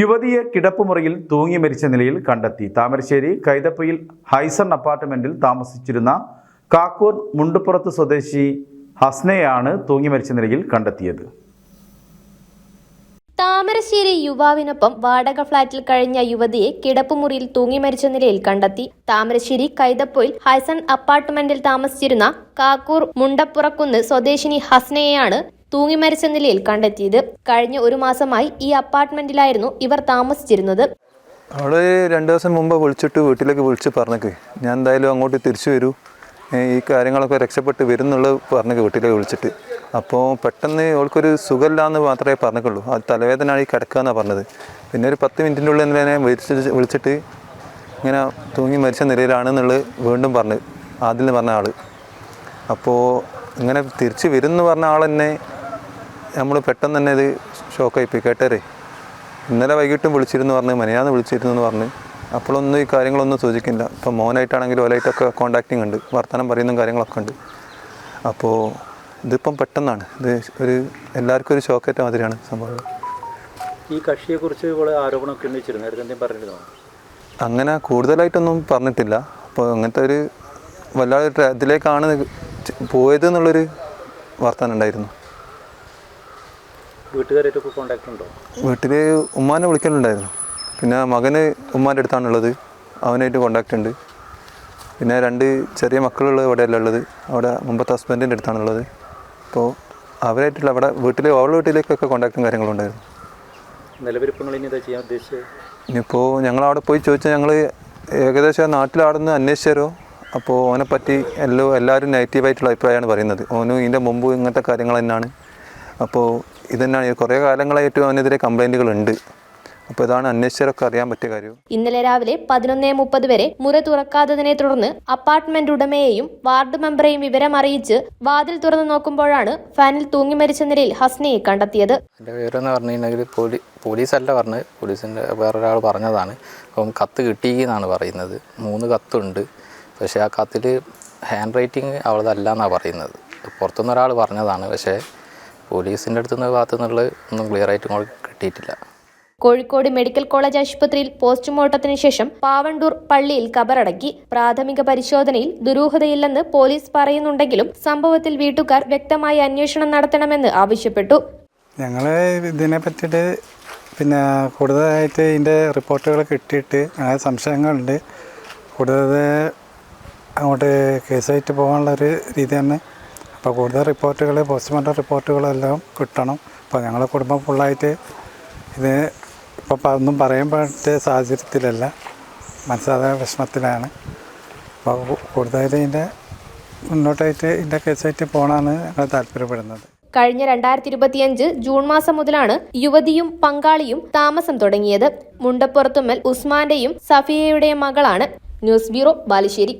യുവതിയെ കിടപ്പുമുറിയിൽ തൂങ്ങി മരിച്ച നിലയിൽ കണ്ടെത്തി. താമരശ്ശേരി കൈതപ്പയിൽ ഹൈസൺ അപ്പാർട്ട്മെന്റിൽ താമസിച്ചിരുന്ന കാക്കൂർ മുണ്ടുപുറത്ത് സ്വദേശി ഹസ്നയാണ് തൂങ്ങി മരിച്ച നിലയിൽ കണ്ടെത്തിയത്. താമരശ്ശേരി യുവാവിനൊപ്പം വാടക ഫ്ളാറ്റിൽ കഴിഞ്ഞ യുവതിയെ കിടപ്പുമുറിയിൽ തൂങ്ങി മരിച്ച നിലയിൽ കണ്ടെത്തി. താമരശ്ശേരി കൈതപ്പൊയിൽ ഹൈസൺ അപ്പാർട്ട്മെന്റിൽ താമസിച്ചിരുന്ന കാക്കൂർ മുണ്ടപ്പുറക്കുന്ന് സ്വദേശിനി ഹസ്നയെയാണ് തൂങ്ങി മരിച്ച നിലയിൽ കണ്ടെത്തിയത്. കഴിഞ്ഞ ഒരു മാസമായി ഈ അപ്പാർട്ട്മെന്റിലായിരുന്നു ഇവർ താമസിച്ചിരുന്നത്. അവൾ രണ്ടു ദിവസം മുമ്പ് വിളിച്ചിട്ട് വീട്ടിലേക്ക് വിളിച്ച് പറഞ്ഞേക്ക്. ഞാൻ എന്തായാലും അങ്ങോട്ട് തിരിച്ചു വരൂ. ഈ കാര്യങ്ങളൊക്കെ രക്ഷപ്പെട്ട് വരുന്നുള്ളത് പറഞ്ഞേക്ക് വീട്ടിലേക്ക് വിളിച്ചിട്ട്. അപ്പോൾ പെട്ടെന്ന് അവൾക്കൊരു സുഖമില്ല എന്ന് മാത്രമേ പറഞ്ഞേക്കുള്ളൂ. അത് തലവേദന ഈ കിടക്കുക എന്നാണ് പറഞ്ഞത്. പിന്നെ ഒരു പത്ത് മിനിറ്റിന്റെ ഉള്ളിൽ തന്നെ വിളിച്ചിട്ട് വിളിച്ചിട്ട് ഇങ്ങനെ തൂങ്ങി മരിച്ച നിലയിലാണെന്നുള്ളത് വീണ്ടും പറഞ്ഞു ആദ്യം പറഞ്ഞ ആൾ അപ്പോൾ ഇങ്ങനെ തിരിച്ച് വരും എന്ന് പറഞ്ഞ ആൾ തന്നെ നമ്മൾ പെട്ടെന്ന് തന്നെ ഇത് ഷോക്കായി പോയി കേട്ടേരേ ഇന്നലെ വൈകിട്ടും വിളിച്ചിരുന്നു പറഞ്ഞ് മനയാന്ന് വിളിച്ചിരുന്നു എന്ന് പറഞ്ഞ്. അപ്പോഴൊന്നും ഈ കാര്യങ്ങളൊന്നും സൂചിക്കില്ല. ഇപ്പം മോനായിട്ടാണെങ്കിലും ഓലായിട്ടൊക്കെ കോണ്ടാക്റ്റിംഗ് ഉണ്ട്. വർത്തമാനം പറയുന്ന കാര്യങ്ങളൊക്കെ ഉണ്ട്. അപ്പോൾ ഇതിപ്പം പെട്ടെന്നാണ്. ഇത് ഒരു എല്ലാവർക്കും ഒരു ഷോക്കേറ്റ മാതിരിയാണ് സംഭവം. ഈ കക്ഷിയെക്കുറിച്ച് ഇവിടെ ആരോപണമൊക്കെ ഉന്നയിച്ചിരുന്നു. നേരത്തെ എന്തെങ്കിലും പറഞ്ഞിരുന്നോ? അങ്ങനെ കൂടുതലായിട്ടൊന്നും പറഞ്ഞിട്ടില്ല. അപ്പോൾ അങ്ങനത്തെ ഒരു വല്ലാതെ ഇതിലേക്കാണ് പോയത് എന്നുള്ളൊരു വർത്തമാനം ഉണ്ടായിരുന്നു. വീട്ടുകാരായിട്ടൊക്കെ കോണ്ടാക്ട് ഉണ്ടോ? വീട്ടിൽ ഉമ്മാനെ വിളിക്കലുണ്ടായിരുന്നു. പിന്നെ മകന് ഉമ്മാന്റെ അടുത്താണുള്ളത്. അവനായിട്ട് കോണ്ടാക്റ്റ് ഉണ്ട്. പിന്നെ രണ്ട് ചെറിയ മക്കളുള്ളത് ഇവിടെയല്ല ഉള്ളത്. അവിടെ മുമ്പത്തെ ഹസ്ബൻഡിന്റെ അടുത്താണുള്ളത്. അപ്പോൾ അവരായിട്ടുള്ള അവിടെ വീട്ടിൽ അവളുടെ വീട്ടിലേക്കൊക്കെ കോണ്ടാക്റ്റും കാര്യങ്ങളും ഉണ്ടായിരുന്നു. ഇനിയിപ്പോൾ ഞങ്ങൾ അവിടെ പോയി ചോദിച്ചാൽ ഞങ്ങൾ ഏകദേശം നാട്ടിലാടുന്ന് അന്വേഷിച്ചാരോ? അപ്പോൾ ഓനെ പറ്റി എല്ലോ എല്ലാവരും നെഗറ്റീവായിട്ടുള്ള അഭിപ്രായമാണ് പറയുന്നത്. ഓനും ഇതിന്റെ മുമ്പ് ഇങ്ങനത്തെ കാര്യങ്ങൾ തന്നെയാണ്. അപ്പോൾ ഇതന്നെയാണ് കുറേ കാലങ്ങളായിട്ട് അവനെതിരെ കംപ്ലൈന്റുകളുണ്ട്. അപ്പോൾ ഇതാണ് അന്വേഷിച്ചവരൊക്കെ അറിയാൻ പറ്റിയ കാര്യം. ഇന്നലെ രാവിലെ പതിനൊന്നേ മുപ്പത് വരെ മുറ തുറക്കാത്തതിനെ തുടർന്ന് അപ്പാർട്ട്മെന്റ് ഉടമയെയും വാർഡ് മെമ്പറെയും വിവരം അറിയിച്ച് വാതിൽ തുറന്നു നോക്കുമ്പോഴാണ് ഫാനിൽ തൂങ്ങി മരിച്ച നിലയിൽ ഹസ്നയെ കണ്ടെത്തിയത്. എന്റെ പേരെന്ന് പറഞ്ഞിട്ടുണ്ടെങ്കിൽ പോലീസ് പോലീസല്ല പറഞ്ഞത്. പോലീസിന്റെ വേറൊരാൾ പറഞ്ഞതാണ്. അപ്പം കത്ത് കിട്ടിയെന്നാണ് പറയുന്നത്. മൂന്ന് കത്തുണ്ട്. പക്ഷേ ആ കത്തിൽ ഹാൻഡ് റൈറ്റിംഗ് അവളതല്ല എന്നാണ് പറയുന്നത്. പുറത്തുനിന്ന് ഒരാൾ പറഞ്ഞതാണ്. പക്ഷേ പോലീസിന്റെ അടുത്തുനിന്ന് ഭാഗത്തു നിന്നുള്ള ഒന്നും ക്ലിയർ ആയിട്ട് കിട്ടിയിട്ടില്ല. കോഴിക്കോട് മെഡിക്കൽ കോളേജ് ആശുപത്രിയിൽ പോസ്റ്റ്മോർട്ടത്തിന് ശേഷം പാവണ്ടൂർ പള്ളിയിൽ കബറടക്കി. പ്രാഥമിക പരിശോധനയിൽ ദുരൂഹതയില്ലെന്ന് പോലീസ് പറയുന്നുണ്ടെങ്കിലും സംഭവത്തിൽ വീട്ടുകാർ വ്യക്തമായി അന്വേഷണം നടത്തണമെന്ന് ആവശ്യപ്പെട്ടു. ഞങ്ങൾ ഇതിനെ പറ്റിയിട്ട് പിന്നെ കൂടുതലായിട്ട് ഇതിന്റെ റിപ്പോർട്ടുകൾ കിട്ടിയിട്ട് ഞങ്ങൾ സംശയങ്ങളുണ്ട്. കൂടുതൽ അങ്ങോട്ട് കേസായിട്ട് പോകാനുള്ള ഒരു രീതി തന്നെ അപ്പോൾ കൂടുതൽ റിപ്പോർട്ടുകൾ പോസ്റ്റ്മോർട്ടം റിപ്പോർട്ടുകളെല്ലാം കിട്ടണം. അപ്പോൾ ഞങ്ങളെ കുടുംബം ഫുള്ളായിട്ട് ഇത് ഇപ്പോൾ ഒന്നും പറയാൻ പറ്റിയ സാഹചര്യത്തിലല്ല. മനസ്സാധാര വിഷമത്തിലാണ്. അപ്പോൾ കൂടുതലായിട്ട് ഇതിന്റെ മുന്നോട്ടായിട്ട് ഇതിന്റെ കേസായിട്ട് പോകണമെന്ന് ഞങ്ങൾ താല്പര്യപ്പെടുന്നത്. കഴിഞ്ഞ രണ്ടായിരത്തി ഇരുപത്തിയഞ്ച് ജൂൺ മാസം മുതലാണ് യുവതിയും പങ്കാളിയും താമസം തുടങ്ങിയത്. മുണ്ടപ്പുറത്തുമ്മൽ ഉസ്മാന്റെയും സഫിയയുടെയും മകളാണ്. News bureau Balussery.